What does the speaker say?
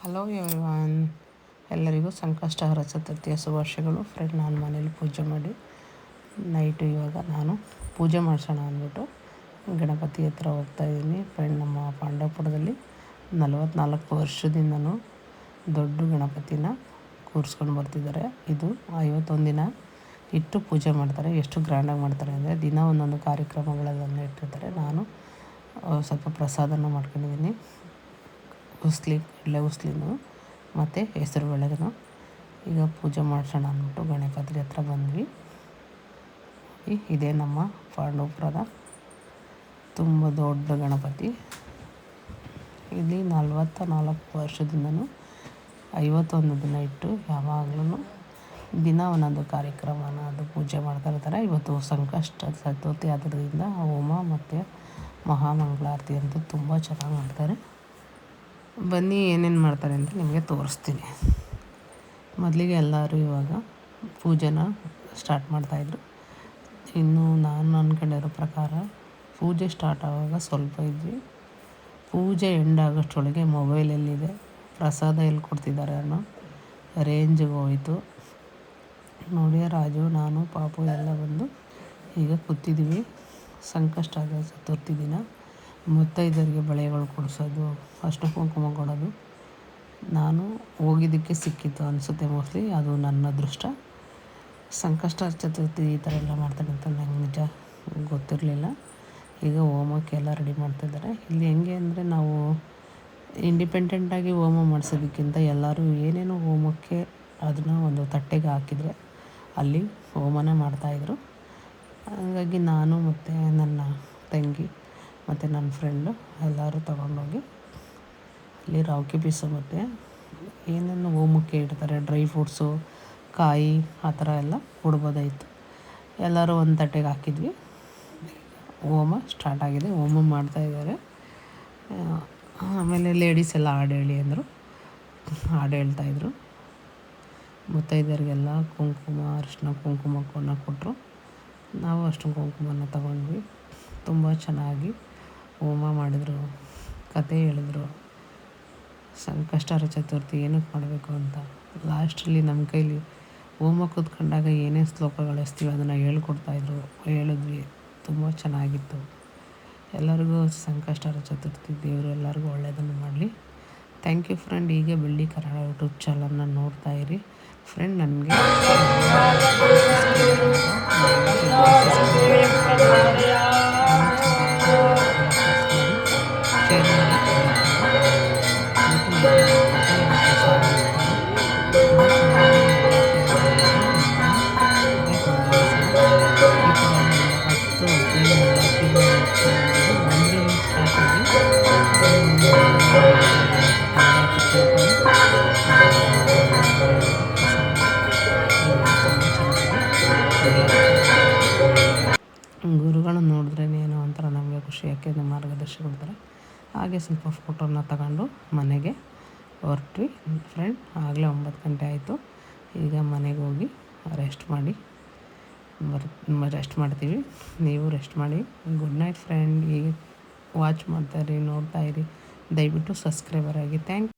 Hello everyone ಎಲ್ಲರಿಗೂ ಸಂಕಷ್ಟಹರ ಚತುರ್ಥಿಯ ಶುಭಾಶಯಗಳು. Friend ನಾನು ಮನೇಲಿ ಪೂಜೆ ಮಾಡಿ. ನೈಟು ಇವಾಗ ನಾನು ಪೂಜೆ ಮಾಡಿಸೋಣ ಅಂದ್ಬಿಟ್ಟು ಗಣಪತಿ ಹತ್ರ ಹೋಗ್ತಾ ಇದ್ದೀನಿ. ಫ್ರೆಂಡ್ ನಮ್ಮ ಪಾಂಡವಪುರದಲ್ಲಿ ನಲವತ್ತ್ನಾಲ್ಕು ವರ್ಷದಿಂದನೂ ದೊಡ್ಡ ಗಣಪತಿನ ಕೂರಿಸ್ಕೊಂಡು ಬರ್ತಿದ್ದಾರೆ. ಇದು ಐವತ್ತೊಂದು ದಿನ ಇಟ್ಟು ಪೂಜೆ ಮಾಡ್ತಾರೆ. ಎಷ್ಟು ಗ್ರ್ಯಾಂಡಾಗಿ ಮಾಡ್ತಾರೆ ಅಂದರೆ ದಿನ ಒಂದೊಂದು ಕಾರ್ಯಕ್ರಮಗಳೆಲ್ಲ ಇಟ್ಟಿರ್ತಾರೆ. ನಾನು ಸ್ವಲ್ಪ ಪ್ರಸಾದನ ಮಾಡ್ಕೊಂಡಿದ್ದೀನಿ. ಉಸ್ಲಿ ಕಡಲೆ ಉಸ್ಲಿನೂ ಮತ್ತು ಹೆಸರು ಬೇಳೆನೂ ಈಗ ಪೂಜೆ ಮಾಡಿಸೋಣ ಅಂದ್ಬಿಟ್ಟು ಗಣಪತಿ ಹತ್ರ ಬಂದ್ವಿ. ಇದೇ ನಮ್ಮ ಪಾಂಡವಪುರದ ತುಂಬ ದೊಡ್ಡ ಗಣಪತಿ. ಇಲ್ಲಿ ನಲ್ವತ್ತ ನಾಲ್ಕು ವರ್ಷದಿಂದನೂ ಐವತ್ತೊಂದು ದಿನ ಇಟ್ಟು ಯಾವಾಗಲೂ ದಿನ ಒಂದೊಂದು ಕಾರ್ಯಕ್ರಮನ ಅದು ಪೂಜೆ ಮಾಡ್ತಾ ಇರ್ತಾರೆ. ಇವತ್ತು ಸಂಕಷ್ಟ ಚತುರ್ಥಿ ಆದ್ದರಿಂದ ಹೋಮ ಮತ್ತು ಮಹಾಮಂಗಳಾರತಿ ಅಂತೂ ತುಂಬ ಚೆನ್ನಾಗಿ ಮಾಡ್ತಾರೆ. ಬನ್ನಿ, ಏನೇನು ಮಾಡ್ತಾರೆ ಅಂತ ನಿಮಗೆ ತೋರಿಸ್ತೀನಿ. ಮೊದಲಿಗೆ ಎಲ್ಲರೂ ಇವಾಗ ಪೂಜೆನ ಸ್ಟಾರ್ಟ್ ಮಾಡ್ತಾಯಿದ್ರು ಇನ್ನು ನಾನು ಅಂದ್ಕೊಂಡಿರೋ ಪ್ರಕಾರ ಪೂಜೆ ಸ್ಟಾರ್ಟ್ ಆವಾಗ ಸ್ವಲ್ಪ ಇದ್ವಿ. ಪೂಜೆ ಎಂಡ್ ಆಗೋಷ್ಟೊಳಗೆ ಮೊಬೈಲ್ ಎಲ್ಲಿದೆ? ಪ್ರಸಾದ ಎಲ್ಲಿ ಕೊಡ್ತಿದ್ದಾರೆ ಅನ್ನೋ ರೇಂಜಿಗೆ ಹೋಯಿತು. ನೋಡಿ ರಾಜು, ನಾನು, ಪಾಪು ಎಲ್ಲ ಬಂದು ಈಗ ಕೂತಿದ್ದೀವಿ ಸಂಕಷ್ಟ ಚತುರ್ಥಿ ದಿನ ಮುತ್ತೈದರಿಗೆ ಬಳೆಗಳು ಕೊಡಿಸೋದು ಅರ್ಶಿನ ಕುಂಕುಮ ಕೊಡೋದು. ನಾನು ಹೋಗಿದ್ದಕ್ಕೆ ಸಿಕ್ಕಿತ್ತು ಅನಿಸುತ್ತೆ ಮೋಸ್ಟ್ಲಿ ಅದು ನನ್ನ ಅದೃಷ್ಟ. ಸಂಕಷ್ಟ, ಚತುರ್ಥಿ ಈ ಥರ ಎಲ್ಲ ಮಾಡ್ತಾರೆ ಅಂತ ನಂಗೆ ನಿಜ ಗೊತ್ತಿರಲಿಲ್ಲ. ಈಗ ಹೋಮಕ್ಕೆ ಎಲ್ಲ ರೆಡಿ ಮಾಡ್ತಿದ್ದಾರೆ ಇಲ್ಲಿ ಹೆಂಗೆ ಅಂದರೆ ನಾವು ಇಂಡಿಪೆಂಡೆಂಟಾಗಿ ಹೋಮ ಮಾಡಿಸೋದಕ್ಕಿಂತ ಎಲ್ಲರೂ ಏನೇನೋ ಹೋಮಕ್ಕೆ ಅದನ್ನು ಒಂದು ತಟ್ಟೆಗೆ ಹಾಕಿದರೆ ಅಲ್ಲಿ ಹೋಮನೇ ಮಾಡ್ತಾಯಿದ್ರು ಹಾಗಾಗಿ ನಾನು ಮತ್ತು ನನ್ನ ತಂಗಿ ಮತ್ತು ನನ್ನ ಫ್ರೆಂಡು ಎಲ್ಲರೂ ತಗೊಂಡೋಗಿ ಅಲ್ಲಿ ರಾವ್ಕಿ ಪೀಸು ಮತ್ತು ಏನೇನು ಹೋಮಕ್ಕೆ ಇಡ್ತಾರೆ ಡ್ರೈ ಫ್ರೂಟ್ಸು ಕಾಯಿ ಆ ಥರ ಎಲ್ಲ ಕೊಡ್ಬೋದಾಯಿತು ಎಲ್ಲರೂ ಒಂದು ತಟ್ಟೆಗೆ ಹಾಕಿದ್ವಿ. ಹೋಮ ಸ್ಟಾರ್ಟ್ ಆಗಿದೆ, ಹೋಮ ಮಾಡ್ತಾಯಿದ್ದಾರೆ ಆಮೇಲೆ ಲೇಡೀಸ್ ಎಲ್ಲ ಹಾಡು ಹೇಳಿ ಅಂದರು. ಹಾಡು ಹೇಳ್ತಾಯಿದ್ರು ಮುತ್ತೈದೆಯರಿಗೆಲ್ಲ ಕುಂಕುಮ ಅರಿಶಿನ ಕುಂಕುಮ ಕೊಟ್ಟರು ನಾವು ಅಷ್ಟು ಕುಂಕುಮನ ತಗೊಂಡ್ವಿ. ತುಂಬ ಚೆನ್ನಾಗಿ ಹೋಮ ಮಾಡಿದರು ಕತೆ ಹೇಳಿದ್ರು. ಸಂಕಷ್ಟರ ಚತುರ್ಥಿ ಏನಕ್ಕೆ ಮಾಡಬೇಕು ಅಂತ. ಲಾಸ್ಟಲ್ಲಿ ನಮ್ಮ ಕೈಲಿ ಹೋಮ ಕೂತ್ಕೊಂಡಾಗ ಏನೇ ಶ್ಲೋಕಗಳು ಎಸ್ತೀವಿ ಅದನ್ನು ಹೇಳ್ಕೊಡ್ತಾಯಿದ್ರು ಹೇಳಿದ್ವಿ, ತುಂಬ ಚೆನ್ನಾಗಿತ್ತು. ಎಲ್ಲರಿಗೂ ಸಂಕಷ್ಟರ ಚತುರ್ಥಿ, ದೇವರು ಎಲ್ಲರಿಗೂ ಒಳ್ಳೆಯದನ್ನು ಮಾಡಲಿ. ಥ್ಯಾಂಕ್ ಯು ಫ್ರೆಂಡ್ ಹೀಗೆ ಬೆಳ್ಳಿ ಕನ್ನಡ ಯೂಟ್ಯೂಬ್ ಚಾನಲ್ನ ನೋಡ್ತಾ ಇರಿ. ಫ್ರೆಂಡ್ ನನಗೆ ಗುರುಗಳು ನೋಡಿದ್ರೆ ಏನೋ ಒಂಥರ ನಮಗೆ ಖುಷಿ ಯಾಕೆಂದರೆ ಮಾರ್ಗದರ್ಶನ ಕೊಡ್ತಾರೆ? ಹಾಗೆ ಸ್ವಲ್ಪ ಫೋಟೋನ ತಗೊಂಡು ಮನೆಗೆ ಹೊರಟ್ವಿ ಫ್ರೆಂಡ್ ಆಗಲೇ ಒಂಬತ್ತು ಗಂಟೆ ಆಯಿತು. ಈಗ ಮನೆಗೆ ಹೋಗಿ ರೆಸ್ಟ್ ಮಾಡಿ ಬರ್ ರೆಸ್ಟ್ ಮಾಡ್ತೀವಿ. ನೀವು ರೆಸ್ಟ್ ಮಾಡಿ. ಗುಡ್ ನೈಟ್ ಫ್ರೆಂಡ್ ಈಗ ವಾಚ್ ಮಾಡ್ತಾಯಿರಿ ನೋಡ್ತಾಯಿರಿ ದಯವಿಟ್ಟು ಸಬ್ಸ್ಕ್ರೈಬರ್ ಆಗಿ. ಥ್ಯಾಂಕ್